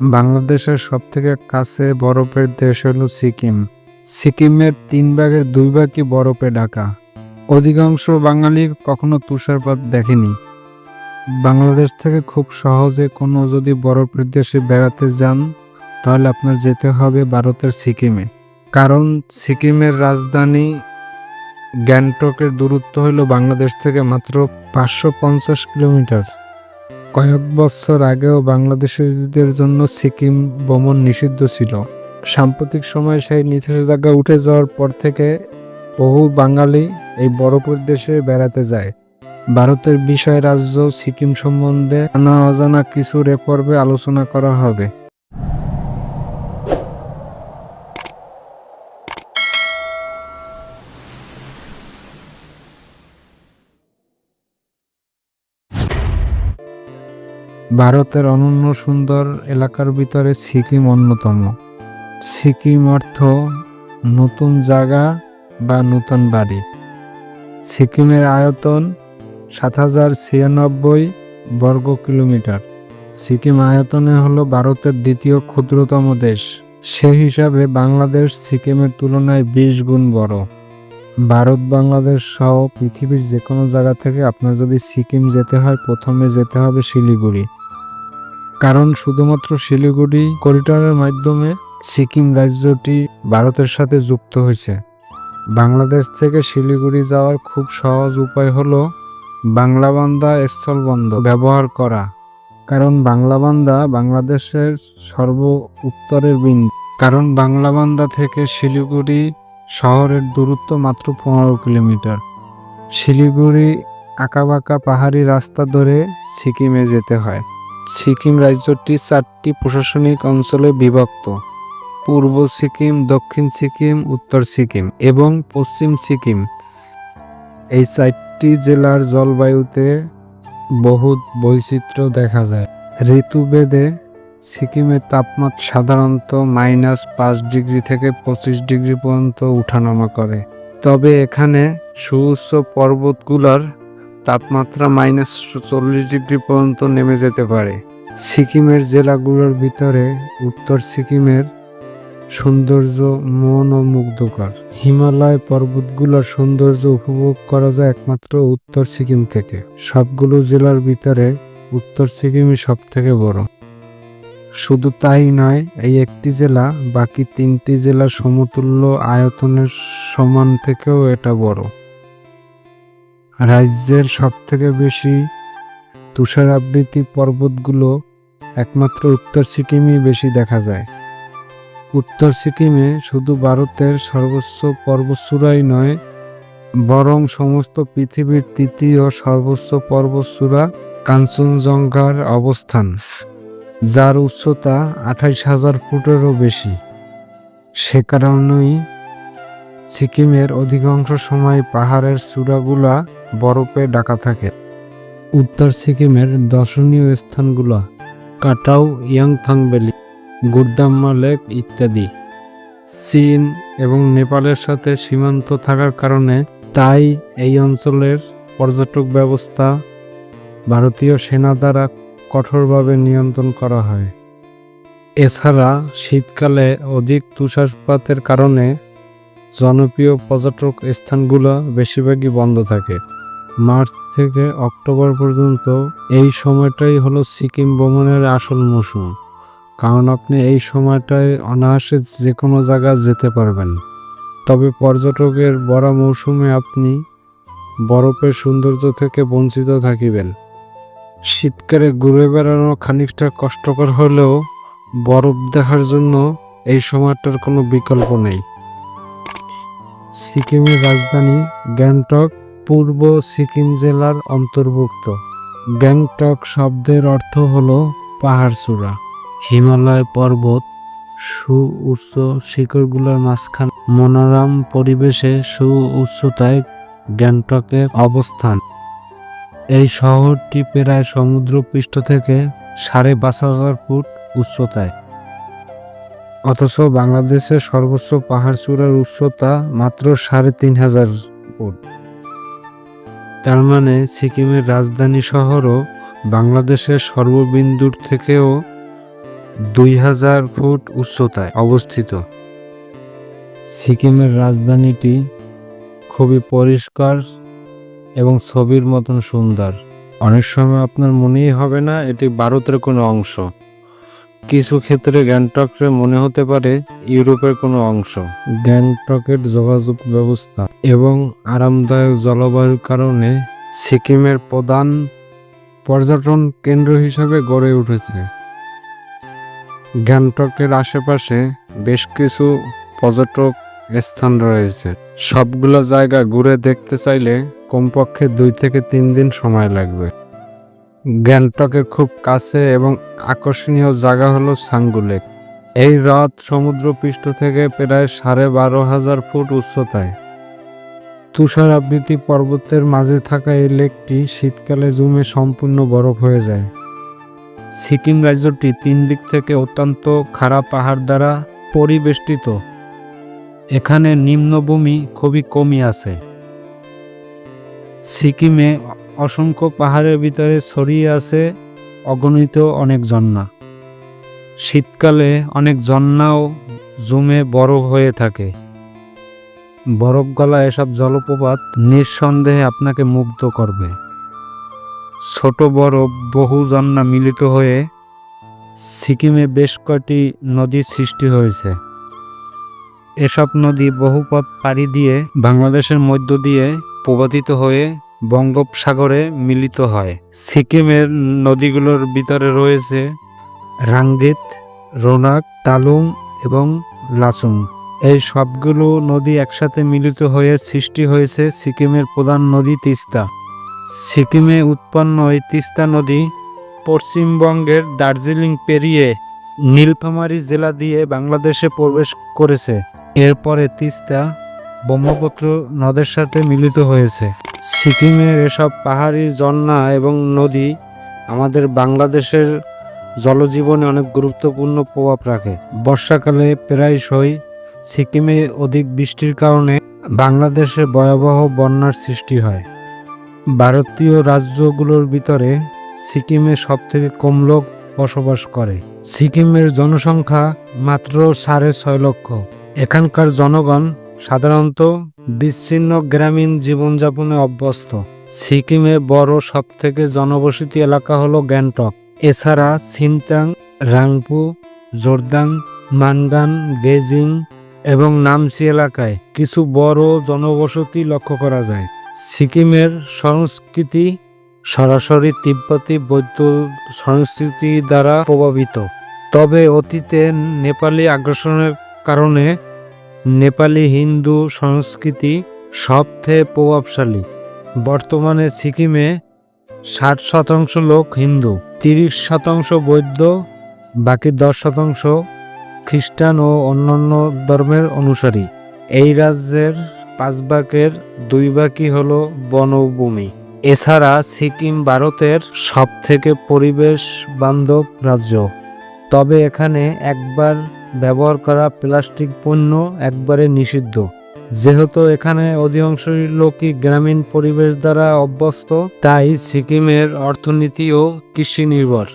বাংলাদেশের সবথেকে কাছে বরফের দেশ হলো সিকিম। সিকিমের তিন ভাগের দুই ভাগই বরফে ঢাকা। অধিকাংশ বাঙালি কখনো তুষারপাত দেখেনি। বাংলাদেশ থেকে খুব সহজে কোনো যদি বরফের দেশে বেড়াতে যান, তাহলে আপনার যেতে হবে ভারতের সিকিমে। কারণ সিকিমের রাজধানী গ্যাংটকের দূরত্ব হলো বাংলাদেশ থেকে মাত্র পাঁচশো পঞ্চাশ কিলোমিটার। কয়েক বছর আগেও বাংলাদেশিদের জন্য সিকিম ভ্রমণ নিষিদ্ধ ছিল। সাম্প্রতিক সময়ে সেই নিষেধাজ্ঞা উঠে যাওয়ার পর থেকে বহু বাঙালি এই বরফের দেশে বেড়াতে যায়। ভারতের বিষয় রাজ্য সিকিম সম্বন্ধে নানা অজানা কিছু এ আলোচনা করা হবে। ভারতের অনন্য সুন্দর এলাকার ভিতরে সিকিম অন্যতম। সিকিম অর্থ নতুন জায়গা বা নতুন বাড়ি। সিকিমের আয়তন সাত হাজার ছিয়ানব্বই বর্গ কিলোমিটার। সিকিম আয়তনে হলো ভারতের দ্বিতীয় ক্ষুদ্রতম দেশ। সে হিসাবে বাংলাদেশ সিকিমের তুলনায় বিশ গুণ বড়। ভারত, বাংলাদেশ সহ পৃথিবীর যে কোনো জায়গা থেকে আপনার যদি সিকিম যেতে হয়, প্রথমে যেতে হবে শিলিগুড়ি। কারণ শুধুমাত্র শিলিগুড়ি করিডোরের মাধ্যমে সিকিম রাজ্যটি ভারতের সাথে যুক্ত হয়েছে। বাংলাদেশ থেকে শিলিগুড়ি যাওয়ার খুব সহজ উপায় হলো বাংলাবান্ধা স্থলবন্ধ ব্যবহার করা। কারণ বাংলাবান্ধা বাংলাদেশের সর্ব উত্তরের বিন্দু। কারণ বাংলাবান্ধা থেকে শিলিগুড়ি শহরের দূরত্ব মাত্র পনেরো কিলোমিটার। শিলিগুড়ি আঁকাবাঁকা পাহাড়ি রাস্তা ধরে সিকিমে যেতে হয়। সিকিম রাজ্যটি চারটি প্রশাসনিক অঞ্চলে বিভক্ত। পূর্ব সিকিম, দক্ষিণ সিকিম, উত্তর সিকিম এবং পশ্চিম সিকিম। এই চারটি জেলার জলবায়ুতে বহুত বৈচিত্র্য দেখা যায়। ঋতুভেদে সিকিমের তাপমাত্রা সাধারণত মাইনাস পাঁচ ডিগ্রি থেকে পঁচিশ ডিগ্রি পর্যন্ত উঠানামা করে। তবে এখানে সুউচ্চ পর্বতগুলোর তাপমাত্রা মাইনাস চল্লিশ ডিগ্রি পর্যন্ত নেমে যেতে পারে। সিকিমের জেলাগুলোর ভিতরে উত্তর সিকিমের সৌন্দর্য মন ও মুগ্ধকর। হিমালয় পর্বতগুলোর সৌন্দর্য উপভোগ করা যায় একমাত্র উত্তর সিকিম থেকে। সবগুলো জেলার ভিতরে উত্তর সিকিমই সব থেকে বড়। শুধু তাই নয়, এই একটি জেলা বাকি তিনটি জেলার সমতুল্য আয়তনের সমান থেকেও এটা বড়। রাজ্যের সবথেকে বেশি তুষারাবৃতি পর্বতগুলো একমাত্র উত্তর সিকিমই বেশি দেখা যায়। উত্তর সিকিমে শুধু ভারতের সর্বোচ্চ পর্বতচূড়াই নয়, বরং সমস্ত পৃথিবীর তৃতীয় সর্বোচ্চ পর্বতচূড়া কাঞ্চনজঙ্ঘার অবস্থান, যার উচ্চতা আঠাইশ হাজার ফুটেরও বেশি। সে কারণেই সিকিমের অধিকাংশ সময় পাহাড়ের চূড়াগুলা বরফে ঢাকা থাকে। উত্তর সিকিমের দর্শনীয় স্থানগুলো কাটাও, ইয়াংথাং ভ্যালি গুরদাম্মা লেক ইত্যাদি। চীন এবং নেপালের সাথে সীমান্ত থাকার কারণে তাই এই অঞ্চলের পর্যটক ব্যবস্থা ভারতীয় সেনা দ্বারা কঠোরভাবে নিয়ন্ত্রণ করা হয়। এছাড়া শীতকালে অধিক তুষারপাতের কারণে জনপ্রিয় পর্যটক স্থানগুলো বেশিরভাগই বন্ধ থাকে। মার্চ থেকে অক্টোবর পর্যন্ত এই সময়টাই হলো সিকিম ভ্রমণের আসল মৌসুম। কারণ আপনি এই সময়টায় অনায়াসে যে কোনো জায়গা যেতে পারবেন। তবে পর্যটকের বড় মৌসুমে আপনি বরফের সৌন্দর্য থেকে বঞ্চিত থাকিবেন। শীতকালে ঘুরে বেড়ানো খানিকটা কষ্টকর হলেও বরফ দেখার জন্য এই সময়টার কোনো বিকল্প নেই। সিকিমের রাজধানী গ্যাংটক পূর্ব সিকিম জেলার অন্তর্ভুক্ত। গ্যাংটক শব্দের অর্থ হলো পাহাড়চূড়া হিমালয় পর্বত, সু উচ্চ শিখরগুলোর মাঝখানে, মনোরম পরিবেশে সু উচ্চতায় গ্যাংটকের অবস্থান। এই শহরটি প্রায় সমুদ্রপৃষ্ঠ থেকে সাড়ে পাঁচ হাজার ফুট উচ্চতায়। অথচ বাংলাদেশের সর্বোচ্চ পাহাড়চূড়ার উচ্চতা মাত্র সাড়ে তিন হাজার ফুট। তার মানে সিকিমের রাজধানী শহরও বাংলাদেশের সর্ববিন্দুর থেকেও দুই হাজার ফুট উচ্চতায় অবস্থিত। সিকিমের রাজধানীটি খুবই পরিষ্কার এবং ছবির মতন সুন্দর। অনেক সময় আপনার মনেই হবে না, এটি ভারতের কোনো অংশ। কিছু ক্ষেত্রে গ্যাংটকের মনে হতে পারে ইউরোপের কোনো অংশ। গ্যাংটকের যোগাযোগ ব্যবস্থা এবং আরামদায়ক জলবায়ুর কারণে সিকিমের প্রধান পর্যটন কেন্দ্র হিসাবে গড়ে উঠেছে। গ্যাংটকের আশেপাশে বেশ কিছু পর্যটক স্থান রয়েছে। সবগুলো জায়গা ঘুরে দেখতে চাইলে কমপক্ষে দুই থেকে তিন দিন সময় লাগবে। গ্যাংটকের খুব কাছে এবং আকর্ষণীয় জায়গা হলো সাঙ্গুলেক। এই হ্রদ সমুদ্রপৃষ্ঠ থেকে প্রায় সাড়ে বারো হাজার ফুট উচ্চতায়। তুষার আবৃতি পর্বতের মাঝে থাকা এই লেকটি শীতকালে জুমে সম্পূর্ণ বরফ হয়ে যায়। সিকিম রাজ্যটি তিন দিক থেকে অত্যন্ত খারাপ পাহাড় দ্বারা পরিবেষ্টিত। এখানে নিম্নভূমি খুবই কমই আছে। সিকিমে অসংখ্য পাহাড়ের ভিতরে ছড়িয়ে আছে অগণিত অনেক ঝর্ণা। শীতকালে অনেক ঝর্ণাও জুমে বরফ হয়ে থাকে। বরফ গলা এসব জলপ্রপাত নিঃসন্দেহে আপনাকে মুগ্ধ করবে। ছোট বড় বহু ঝর্ণা মিলিত হয়ে সিকিমে বেশ কয়টি নদীর সৃষ্টি হয়েছে। এসব নদী বহু পথ পাড়ি দিয়ে বাংলাদেশের মধ্য দিয়ে প্রবাহিত হয়ে বঙ্গোপসাগরে মিলিত হয়। সিকিমের নদীগুলোর ভিতরে রয়েছে রাঙ্গিত, রোনাক তালুং এবং লাচুং এই সবগুলো নদী একসাথে মিলিত হয়ে সৃষ্টি হয়েছে সিকিমের প্রধান নদী তিস্তা। সিকিমে উৎপন্ন এই তিস্তা নদী পশ্চিমবঙ্গের দার্জিলিং পেরিয়ে নীলফামারী জেলা দিয়ে বাংলাদেশে প্রবেশ করেছে। এরপরে তিস্তা ব্রহ্মপুত্র নদের সাথে মিলিত হয়েছে। সিকিমের এসব পাহাড়ি ঝর্ণা এবং নদী আমাদের বাংলাদেশের জলজীবনে অনেক গুরুত্বপূর্ণ প্রভাব রাখে। বর্ষাকালে প্রায়শই সিকিমে অধিক বৃষ্টির কারণে বাংলাদেশে ভয়াবহ বন্যার সৃষ্টি হয়। ভারতীয় রাজ্যগুলোর ভিতরে সিকিমে সবথেকে কম লোক বসবাস করে। সিকিমের জনসংখ্যা মাত্র সাড়ে ছয় লক্ষ। এখানকার জনগণ সাধারণত বিচ্ছিন্ন গ্রামীণ জীবনযাপনে অভ্যস্ত। সিকিমে বড় সবথেকে জনবসতি এলাকা হলো গ্যাংটক। এছাড়া সিনটাং রাংপু, জোরদাং মানগান গেজিং এবং নামচি এলাকায় কিছু বড় জনবসতি লক্ষ্য করা যায়। সিকিমের সংস্কৃতি সরাসরি তিব্বতী বৌদ্ধ সংস্কৃতি দ্বারা প্রভাবিত। তবে অতীতে নেপালি আগ্রাসনের কারণে নেপালি হিন্দু সংস্কৃতি সবথেকে প্রভাবশালী। বর্তমানে সিকিমে ষাট শতাংশ লোক হিন্দু, তিরিশ শতাংশ বৌদ্ধ, বাকি দশ শতাংশ খ্রিস্টান ও অন্যান্য ধর্মের অনুসারী। এই রাজ্যের পাঁচ ভাগের দুই ভাগই হল বনভূমি। এছাড়া সিকিম ভারতের সব থেকে পরিবেশ বান্ধব রাজ্য। তবে এখানে একবার ব্যবহার করা প্লাস্টিক পণ্য একবারে নিষিদ্ধ। যেহেতু এখানে অধিকাংশ লোকই গ্রামীণ পরিবেশ দ্বারা অভ্যস্ত, তাই সিকিমের অর্থনীতি ও কৃষি নির্ভর।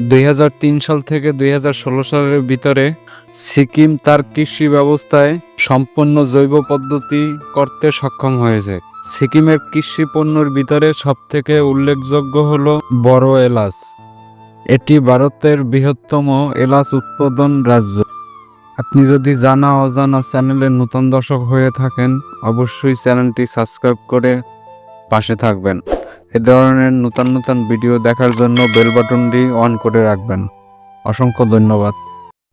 দুই হাজার তিন সাল থেকে দুই হাজার ষোলো সালের ভিতরে সিকিম তার কৃষি ব্যবস্থায় সম্পূর্ণ জৈব পদ্ধতি করতে সক্ষম হয়েছে। সিকিমের কৃষি পণ্যের ভিতরে সবথেকে উল্লেখযোগ্য হল বড় এলাচ। এটি ভারতের বৃহত্তম এলাচ উৎপাদন রাজ্য। আপনি যদি জানা অজানা চ্যানেলের নতুন দর্শক হয়ে থাকেন, অবশ্যই চ্যানেলটি সাবস্ক্রাইব করে পাশে থাকবেন। এ ধরনের নতুন নতুন ভিডিও দেখার জন্য বেল বাটনটি অন করে রাখবেন। অসংখ্য ধন্যবাদ।